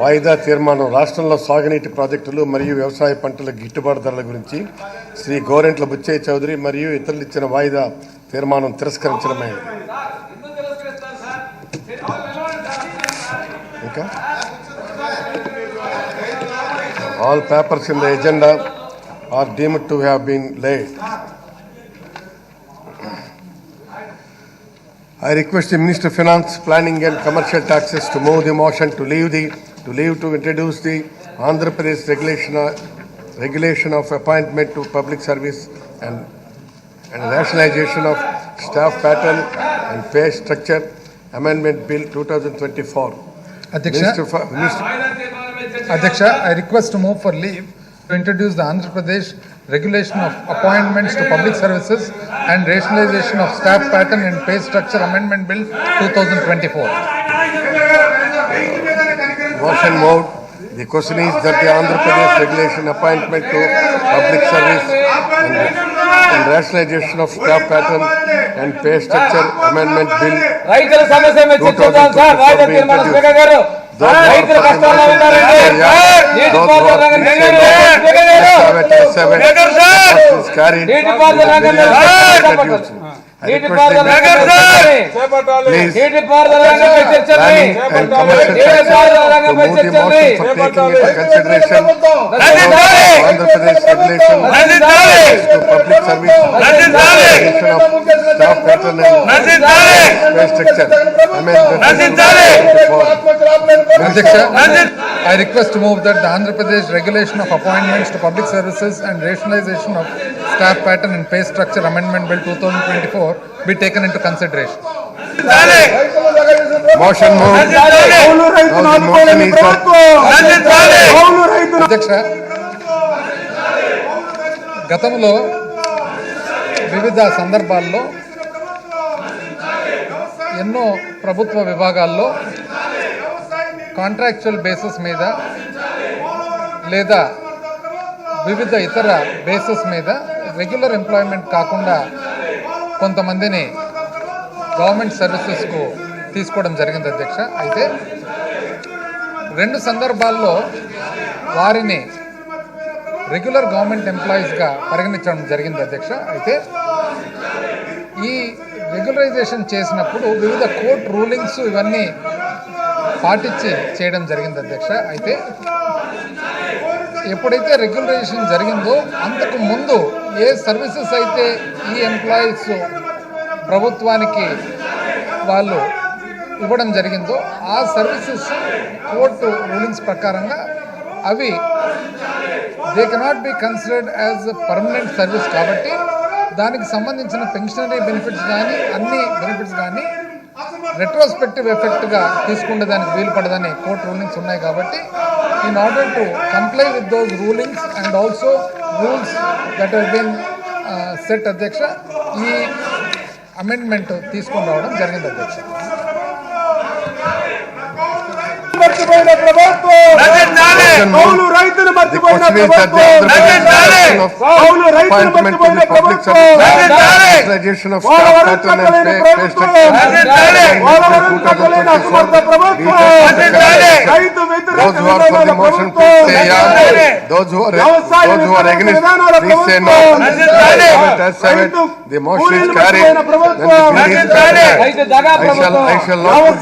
వాయిదా తీర్మానం రాష్ట్రంలో సాగునీటి ప్రాజెక్టులు మరియు వ్యవసాయ పంటల గిట్టుబాటు ధరల గురించి శ్రీ గోరెంట్ల బుచ్చయ్య చౌదరి మరియు ఇతరులు ఇచ్చిన వాయిదా తీర్మానం తిరస్కరించడమే. ఇంకా? All papers in the agenda are deemed to have been laid I request the Minister of Finance, Planning and Commercial Taxes to move the motion to leave the, to leave to introduce the Andhra Pradesh regulation, uh, regulation of appointment to public service and, and rationalization of staff pattern and pay structure amendment bill 2024 adhyaksha? Adhyaksha i request to move for leave to introduce the andhra pradesh regulation of appointments to public services and rationalization of staff pattern and pay structure amendment bill 2024 motion mode. The question is that the Andhra Pradesh regulation appointment to public service and, and rationalization of staff pattern and pay structure amendment bill. Right, ಸಮಸ್ಯೆ I request to move that the Andhra Pradesh regulation of appointments to public services and rationalization of staff pattern and pay structure amendment bill 24. అధ్యక్ష I request to move that the Andhra Pradesh regulation of appointments to public services and rationalisation of staff pattern and pay structure amendment bill two thousand twenty four be taken into consideration Motion moved. Now the motion is for అధ్యక్ష గతంలో వివిధ సందర్భాల్లో ఎన్నో ప్రభుత్వ విభాగాల్లో contractual basis మీద లేదా వివిధ ఇతర బేసిస్ మీద రెగ్యులర్ ఎంప్లాయ్మెంట్ కాకుండా కొంతమందిని గవర్నమెంట్ సర్వీసెస్కు తీసుకోవడం జరిగింది అధ్యక్ష. అయితే రెండు సందర్భాల్లో వారిని రెగ్యులర్ గవర్నమెంట్ ఎంప్లాయీస్గా పరిగణించడం జరిగింది అధ్యక్ష. అయితే ఈ రెగ్యులరైజేషన్ చేసినప్పుడు వివిధ కోర్ట్ రూలింగ్స్ ఇవన్నీ పాటించి చేయడం జరిగింది అధ్యక్ష. అయితే ఎప్పుడైతే రెగ్యులరైజేషన్ జరిగిందో అంతకు ముందు ఏ సర్వీసెస్ అయితే ఈ ఎంప్లాయీస్ ప్రభుత్వానికి వాళ్ళు ఇవ్వడం జరిగిందో ఆ సర్వీసెస్ కోర్టు రూలింగ్స్ ప్రకారంగా అవి they cannot be considered as permanent service కాబట్టి దానికి సంబంధించిన పెన్షనరీ బెనిఫిట్స్ కానీ అన్ని బెనిఫిట్స్ కానీ రెట్రోస్పెక్టివ్ ఎఫెక్ట్గా తీసుకునే దానికి వీలు పడదని కోర్టు రూలింగ్స్ ఉన్నాయి కాబట్టి in order to comply with those rulings and also rules that has been set అధ్యక్ష ఈ అమెండ్మెంట్ తీసుకొని రావడం జరిగింది అధ్యక్ష మర్చిపోయిన ప్రభుత్వం Motion కౌలు moved. రైతులు The మర్చిపోయిన question is that the ప్రభుత్వం Andhra Pradesh regulation of appointment to the public service rationalization of staff pattern and pay pay structure Polavaram కట్టలేని అసమర్థ ప్రభుత్వం రైతు Those who are for the motion. The is carried. Then the bill is carried. రైతు దగా I shall, ప్రభుత్వం I shall not put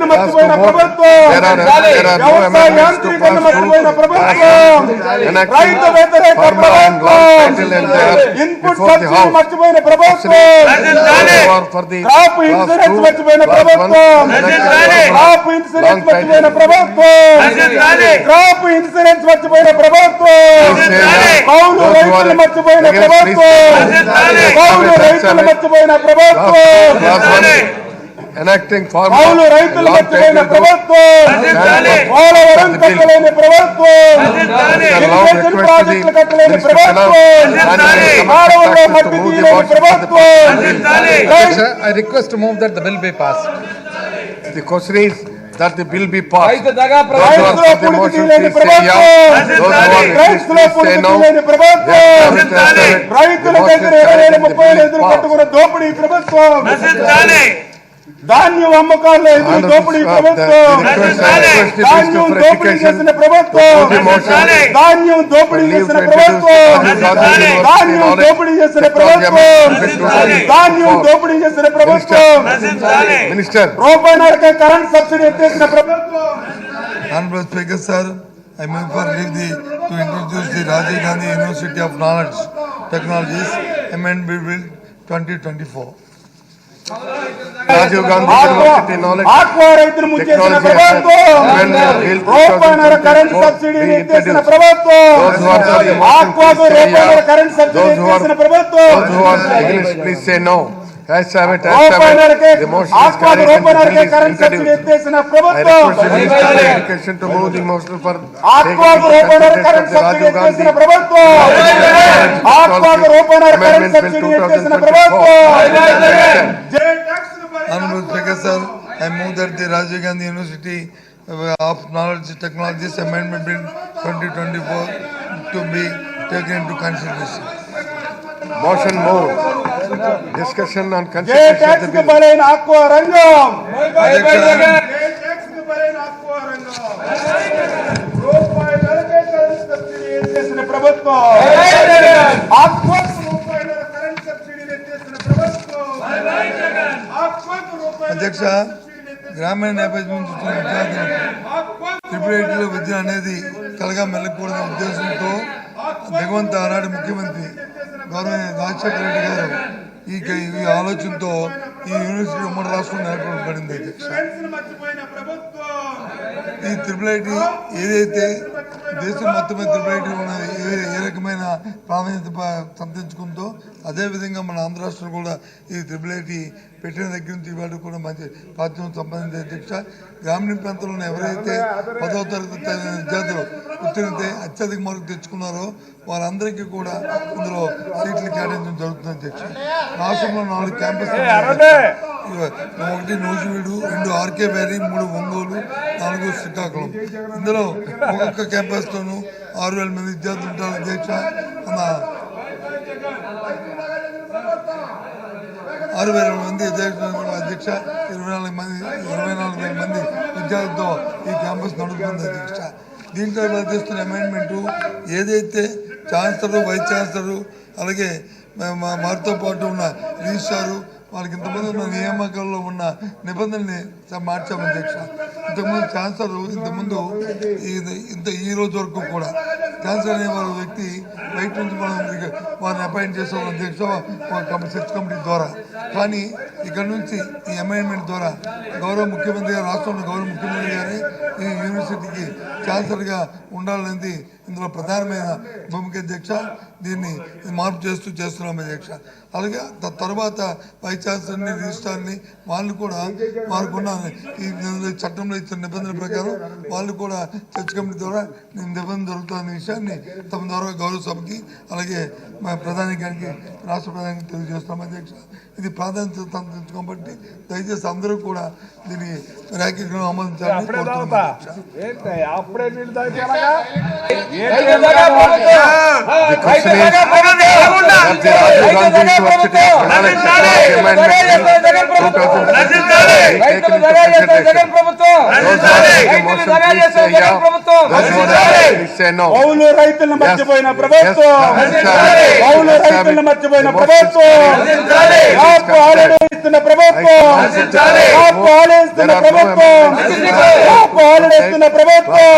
the మర్చిపోయిన to vote. ప్రభుత్వం There are, there are no వ్యవసాయ amendments to యాంత్రీకరణ pass మర్చిపోయిన through. ప్రభుత్వం రైతు వ్యతిరేక ప్రభుత్వం ఇన్పుట్ సబ్సిడీ. మర్చిపోయిన ప్రభుత్వం క్రాప్ ఇన్సూరెన్స్ మర్చిపోయిన ప్రభుత్వం క్రాప్ ఇన్సూరెన్స్ మర్చిపోయిన. ప్రభుత్వం క్రాప్ ఇన్సూరెన్స్ మర్చిపోయిన ప్రభుత్వం. కౌలు రైతులు మర్చిపోయిన ప్రభుత్వం. కౌలు రైతులు. మర్చిపోయిన ప్రభుత్వం enacting formula. కౌలు రైతులు title, ప్రభుత్వం పోలవరం bill. కట్టలేని ప్రభుత్వం ఇరిగేషన్ request ప్రాజెక్టులు కట్టలేని ప్రభుత్వం మానవుల్లో మట్టి Taxes to move తీయలేని for the ప్రభుత్వం bill be pass The question is that the bill be passed. Those who are for the motion, please say yeah. Those who are against, please no. రైతుల దగ్గర ఇరవై వేల ముప్పై bill వేలు ఎదురు passed. దోపిడీ ప్రభుత్వం ధాన్యం అమ్మకాల్లో ఎదురు దోపిడీ ప్రభుత్వం ధాన్యం దోపిడీ చేసిన ప్రభుత్వం ధాన్యం దోపిడీ చేసిన ప్రభుత్వం ధాన్యం దోపిడీ చేసిన ప్రభుత్వం ధాన్యం దోపిడీ చేసిన ప్రభుత్వం మినిస్టర్ రూపాయన్నరకే కరెంట్ సబ్సిడీ ఎత్తేసిన ప్రభుత్వం Honorable Speaker, sir, I move for leave the, to introduce the Rajiv Gandhi University of Knowledge Technologies Amendment Bill 2024. Rajiv Gandhi university knowledge aqua రైతులు ముచ్చేసిన ప్రభుత్వం రూపాయన్నర కరెంట్ సబ్సిడీని ఇచ్చేసిన ప్రభుత్వం ఆక్వాకు రూపాయన్నర కరెంట్ సబ్సిడీ ఇచ్చేసిన ప్రభుత్వం please say no Yes, I mean, yes, I mean, the motion is carried and the bill is introduced. I request the question to move the motion for taking the contest of the Rajiv Gandhi amendment bill 2024. I move that the Rajiv Gandhi University uh, of Knowledge Technologies Amendment Bill 2024 to be taken into consideration. Motion moved. Discussion on J consideration of the ట్యాక్స్కు bill. బలైన aqua రంగం Objection. J ట్యాక్స్కు బలైన aqua రంగం రూపాయలకే current subsidy ఎత్తేసిన ప్రభుత్వం ఆక్వాకు రూపాయల కరెంట్ సబ్సిడీ ఎత్తేసిన ప్రభుత్వం ఆక్వాకు రూపాయల అధ్యక్ష గ్రామీణ నేపథ్యం నుంచి వచ్చిన విద్యార్థులకు ట్రిపుల్ ఐటీలో విద్య అనేది కలగా మెల్లకూడదనే ఉద్దేశంతో దిగవంత ఆనాడు ముఖ్యమంత్రి గౌరవ రాజశేఖర రెడ్డి గారు. ఈ ఈ ఆలోచనతో ఈ యూనివర్సిటీ ఉమ్మడి రాష్ట్రం ఏర్పడబడింది అధ్యక్ష. ఈ త్రిపుల్ ఐటీ ఏదైతే దేశం మొత్తం త్రిపుల్ ఐటీ ఉన్నది ఏ ఏ రకమైన ప్రాధాన్యత సంతరించుకుందో అదేవిధంగా మన ఆంధ్ర రాష్ట్రం కూడా ఈ త్రిపుల్ ఐటీ పెట్టిన దగ్గర నుంచి ఇవాళ కూడా మంచి ప్రాచుర్యం సంపాదించే అధ్యక్ష గ్రామీణ ప్రాంతంలో ఎవరైతే పదవ తరగతి విద్యార్థులు ఉత్తీర్ణత అత్యధిక మార్కులు తెచ్చుకున్నారో వారందరికీ కూడా ఇందులో సీట్లు కేటాయించడం జరుగుతుంది అధ్యక్ష రాష్ట్రంలో నాలుగు క్యాంపస్ ఒకటి నూజివీడు రెండు ఆర్కే వ్యాలీ మూడు ఒంగోలు నాలుగు శ్రీకాకుళం. ఇందులో ఒక్కొక్క క్యాంపస్తోనూ ఆరు వేల మంది విద్యార్థులు ఉంటారు అధ్యక్ష. మన ఆరు వేల మంది అధ్యక్ష అధ్యక్ష ఇరవై నాలుగు మంది ఇరవై నాలుగు వేల మంది విద్యార్థులతో ఈ క్యాంపస్ నడుపుతుంది అధ్యక్ష. దీంట్లో ఇవాళ అమెండ్మెంటు? ఏదైతే ఛాన్సలర్ వైస్ ఛాన్సలర్ అలాగే మా- వారితో పాటు ఉన్న రిజిస్ట్రారు వాళ్ళకి ఇంతమంది ఉన్న నియామకాల్లో ఉన్న నిబంధనల్ని మార్చాము అధ్యక్ష. ఇంతకుముందు ఛాన్సలర్ ఇంతకుముందు ఇది ఇంత ఈ రోజు వరకు కూడా ఛాన్సలర్ అనే వారి వ్యక్తి రైట్ నుంచి మనం వారిని అపాయింట్ చేసాం అధ్యక్ష సెర్చ్ కమిటీ ద్వారా. కానీ ఇక్కడ నుంచి ఈ అమెండ్మెంట్ ద్వారా గౌరవ ముఖ్యమంత్రి గారు రాష్ట్రంలో గౌరవ ముఖ్యమంత్రి గారే ఈ యూనివర్సిటీకి ఛాన్సలర్గా ఉండాలనేది ఇందులో ప్రధానమైన భూమిక అధ్యక్ష. దీన్ని మార్పు చేస్తూ చేస్తున్నాం అధ్యక్ష. అలాగే తర్వాత వైస్ ఛాన్సలర్ని రిజిస్ట్రార్ని వాళ్ళు కూడా వారికున్న ఈ చట్టంలో ఇచ్చిన నిబంధనల ప్రకారం వాళ్ళు కూడా చర్చ్ కమిటీ ద్వారా నిబంధన దొరుకుతున్న విషయాన్ని తమ ద్వారా గౌరవ సభకి అలాగే మా ప్రధాని గారికి రాష్ట్ర ప్రధానికి తెలియజేస్తాం అధ్యక్ష. ఇది ప్రాధాన్యత బట్టి దయచేసి అందరూ కూడా దీని ర్యాకెట్ ఆమోదించాలని మర్చిపోయిన ప్రభుత్వం పౌలు మర్చిపోయిన ప్రభుత్వం carried. కాపు ఆలడిస్తున్న ప్రభుత్వం. కాపు ఆలడిస్తున్న ప్రభుత్వం. కాపు ఆలడిస్తున్న ప్రభుత్వం.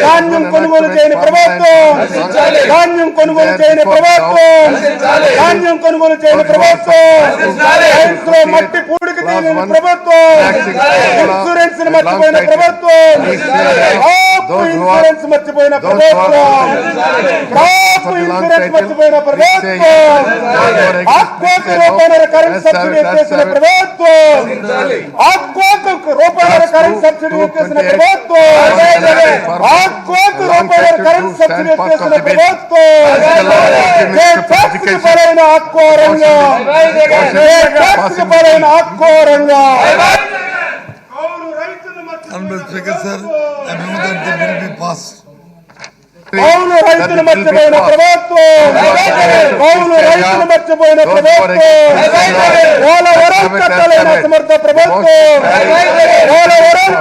ధాన్యం కొనుగోలు చేయని ప్రభుత్వం. ధాన్యం కొనుగోలు చేయని ప్రభుత్వం. ధాన్యం కొనుగోలు చేయని ప్రభుత్వం. మట్టి పూడికి తీయని ప్రభుత్వం. ఇన్సూరెన్స్ మర్చిపోయిన ప్రభుత్వం. ఇన్సూరెన్స్ మర్చిపోయిన ప్రభుత్వం. ఇన్సూరెన్స్ మర్చిపోయిన ప్రభుత్వం. రూపాయల కరెంట్ సబ్సిడీ ఎత్తేసిన ప్రభుత్వం. ఆక్వాకు రూపాయల కరెంట్ సబ్సిడీ ఎత్తేసిన ప్రభుత్వం. ఆక్వాకు రూపాయల కరెంట్ సబ్సిడీ ప్రభుత్వం. Honorable Speaker, sir, passed. కౌలు రైతులు మర్చిపోయిన ప్రభుత్వం. కౌలు రైతులు మర్చిపోయిన ప్రభుత్వం. పోలవరం కట్టలేని అసమర్థ ప్రభుత్వం. పోలవరం